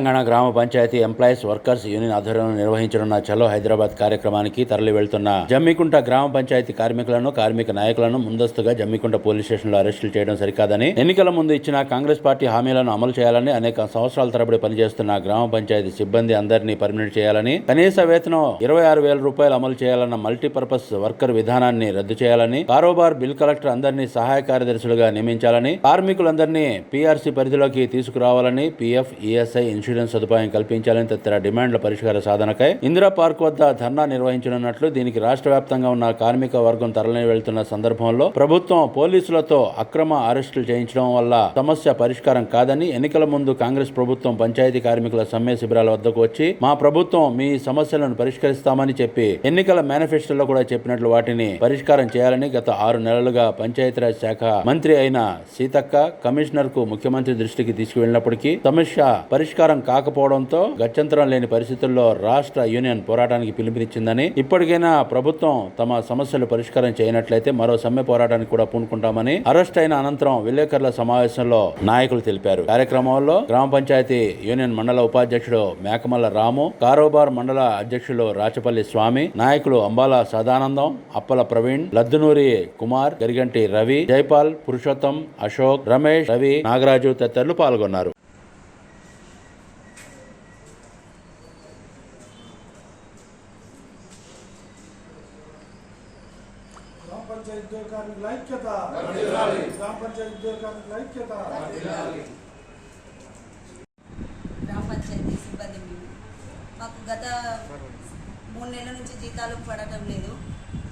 తెలంగాణ గ్రామ panchayat employees workers union ఆధ్వర్యంలో నిర్వహించనున్న చలో హైదరాబాద్ కార్యక్రమానికి తరలి వెళ్తున్న జమ్మికుంట గ్రామ పంచాయతీ కార్మికులను కార్మిక నాయకులను ముందస్తుగా జమ్మికుంట పోలీస్ స్టేషన్లో అరెస్టులు చేయడం సరికాదని ఎన్నికల ముందు ఇచ్చిన కాంగ్రెస్ పార్టీ హామీలను అమలు చేయాలని అనేక సంవత్సరాల తరబడి పనిచేస్తున్న గ్రామ పంచాయతీ సిబ్బంది అందరినీ పర్మినెంట్ చేయాలని కనీస వేతనం ఇరవై ఆరు వేల రూపాయలు అమలు చేయాలన్న మల్టీపర్పస్ వర్కర్ విధానాన్ని రద్దు చేయాలని కారోబార్ బిల్ కలెక్టర్ అందరినీ సహాయ కార్యదర్శులుగా నియమించాలని కార్మికులందరినీ పీఆర్సీ పరిధిలోకి తీసుకురావాలని పీఎఫ్ ఈఎస్ఐ ఇన్సూరెన్స్ సదుపాయం కల్పించాలని తదితర డిమాండ్ల పరిష్కార సాధనకై ఇందిరా పార్క్ వద్ద ధర్నా నిర్వహించనున్నట్లు దీనికి రాష్ట్ర వ్యాప్తంగా ఉన్న కార్మిక వర్గం తరలి వెళ్తున్న సందర్భంలో ప్రభుత్వం పోలీసులతో అక్రమ అరెస్టులు చేయించడం వల్ల సమస్య పరిష్కారం కాదని ఎన్నికల ముందు కాంగ్రెస్ ప్రభుత్వం పంచాయతీ కార్మికుల సమ్మె శిబిరాల వద్దకు వచ్చి మా ప్రభుత్వం మీ సమస్యలను పరిష్కరిస్తామని చెప్పి ఎన్నికల మేనిఫెస్టోలో కూడా చెప్పినట్లు వాటిని పరిష్కారం చేయాలని గత ఆరు నెలలుగా పంచాయతీరాజ్ శాఖ మంత్రి అయిన సీతక్క కమిషనర్కు ముఖ్యమంత్రి దృష్టికి తీసుకువెళ్ళినప్పటికీ సమస్య పరిష్కారం కాకపోవడంతో గత్యంతరం లేని పరిస్థితుల్లో రాష్ట్ర యూనియన్ పోరాటానికి పిలుపునిచ్చిందని ఇప్పటికైనా ప్రభుత్వం తమ సమస్యలు పరిష్కారం చేయనట్లయితే మరో సమ్మె పోరాటానికి కూడా పూనుకుంటామని అరెస్ట్ అయిన అనంతరం విలేకరుల సమావేశంలో నాయకులు తెలిపారు. కార్యక్రమంలో గ్రామ పంచాయతీ యూనియన్ మండల ఉపాధ్యక్షుడు మేకమల్ల రాము కారోబార్ మండల అధ్యక్షులు రాచపల్లి స్వామి నాయకులు అంబాల సదానందం అప్పల ప్రవీణ్ లద్దునూరి కుమార్ గరిగంటి రవి జైపాల్ పురుషోత్తం అశోక్ రమేష్ రవి నాగరాజు తదితరులు పాల్గొన్నారు. పంచాయతీ ఉద్యోగ కార్మికుల ఐక్యత గ్రామ పంచాయతీ ఉద్యోగ కార్మికుల ఐక్యత గ్రామ పంచాయతీ సిబ్బంది మాకు గత మూడు నెలల నుంచి జీతాలు పడటం లేదు.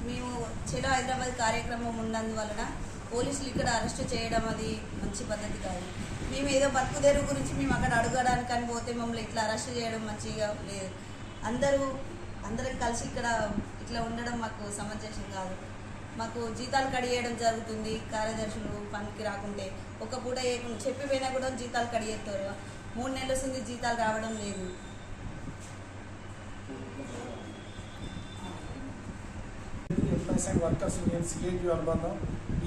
మేము చెలో హైదరాబాద్ కార్యక్రమం ఉన్నందువలన పోలీసులు ఇక్కడ అరెస్ట్ చేయడం అది మంచి పద్ధతి కాదు. మేము ఏదో బతుకు తెరువు గురించి మేము అక్కడ అడగడానికి అని పోతే మమ్మల్ని ఇట్లా అరెస్ట్ చేయడం మంచిగా లేదు. అందరూ అందరం కలిసి ఇక్కడ ఇట్లా ఉండడం మాకు సమంజసం కాదు. మాకు జీతాలు కడిగేయడం జరుగుతుంది కార్యదర్శులు పనికి రాకుంటే. ఒక పూట వేయకుండా చెప్పిపోయినా కూడా జీతాలు కడిగేస్తారు. మూడు నెలల వస్తుంది జీతాలు రావడం లేదు. Employees and workers union CIT అనుబంధం.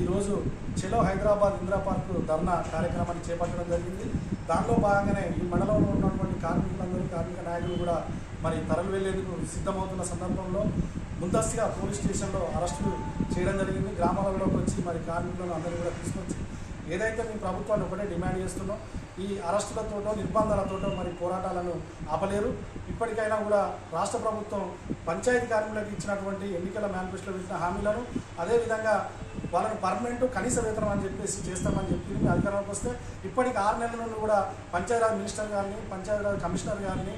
ఈరోజు చెలో హైదరాబాద్ ఇందిరా పార్క్ ధర్నా కార్యక్రమాన్ని చేపట్టడం జరిగింది. దానిలో భాగంగానే ఈ మండలంలో ఉన్నటువంటి కార్మికులందరూ కార్మిక నాయకులు కూడా మరి తరలి వెళ్ళేందుకు సిద్ధమవుతున్న సందర్భంలో ముందస్తుగా పోలీస్ స్టేషన్లో అరెస్టులు చేయడం జరిగింది. గ్రామాలలోకి వచ్చి మరి కార్మికులను అందరినీ కూడా తీసుకొచ్చి ఏదైతే మేము ప్రభుత్వాన్ని ఒకటే డిమాండ్ చేస్తున్నాం ఈ అరెస్టులతోటో నిర్బంధాలతోటో మరి పోరాటాలను ఆపలేరు. ఇప్పటికైనా కూడా రాష్ట్ర ప్రభుత్వం పంచాయతీ కార్మికులకు ఇచ్చినటువంటి ఎన్నికల మేనిఫెస్టోలో ఇచ్చిన హామీలను అదేవిధంగా వాళ్ళని పర్మనెంట్ కనీస వేతనం అని చెప్పేసి చేస్తామని చెప్పి అధికారంలోకి వస్తే ఇప్పటికి ఆరు నెలల నుండి కూడా పంచాయతీరాజ్ మినిస్టర్ గారిని పంచాయతీరాజ్ కమిషనర్ గారిని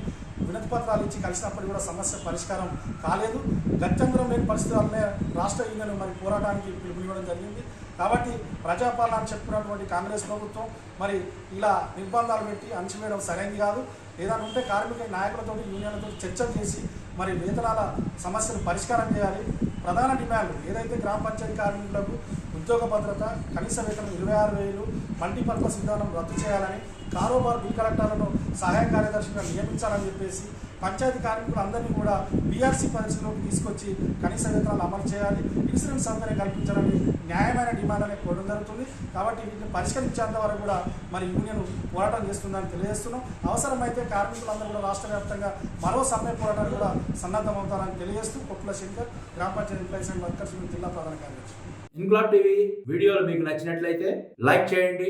వినతి పత్రాలు ఇచ్చి కలిసినప్పుడు కూడా సమస్య పరిష్కారం కాలేదు. గత్యంతరం లేని పరిస్థితులనే రాష్ట్ర యూనియన్ మరి పోరాటానికి పిలుపునివ్వడం జరిగింది. కాబట్టి ప్రజాపాలన అని చెప్పుకున్నటువంటి కాంగ్రెస్ ప్రభుత్వం మరి ఇలా నిర్బంధాలు పెట్టి అణచివేయడం సరైనది కాదు. ఏదైనా ఉంటే కార్మిక నాయకులతో యూనియన్లతో చర్చలు చేసి మరి వేతనాల సమస్యలు పరిష్కారం చేయాలి. ప్రధాన డిమాండ్ ఏదైతే గ్రామ పంచాయతీ కార్మికులకు ఉద్యోగ భద్రత కనీస వేతనం ఇరవై ఆరు వేలు మల్టీపర్పస్ విధానం రద్దు చేయాలని కారోబార్ బీ కలెక్టర్లను సహాయ కార్యదర్శిగా నియమించాలని చెప్పేసి పంచాయతీ కార్మికులందరినీ కూడా బీఆర్సీ పరిస్థితిలోకి తీసుకొచ్చి కనీస వేతనాలు అమలు చేయాలి ఇన్సూరెన్స్ సౌకర్యం కల్పించాలని న్యాయమైన డిమాండ్ అనేది కోరడం జరుగుతుంది. కాబట్టి వీటిని పరిష్కరించేంత వరకు కూడా మరి యూనియన్ పోరాటం చేస్తుందని తెలియజేస్తున్నాం. అవసరమైతే కార్మికులందరూ కూడా రాష్ట్ర వ్యాప్తంగా మరో సమ్మె పోరాటాన్ని కూడా సన్నద్ధమవుతారని తెలియజేస్తూ కొట్ల శంకర్ గ్రామ పంచాయతీ ఎంప్లాయీస్ అండ్ వర్కర్స్ జిల్లా ప్రధాన కార్యదర్శి. ఇన్క్లాబ్ టీవీ వీడియోలు మీకు నచ్చినట్లయితే లైక్ చేయండి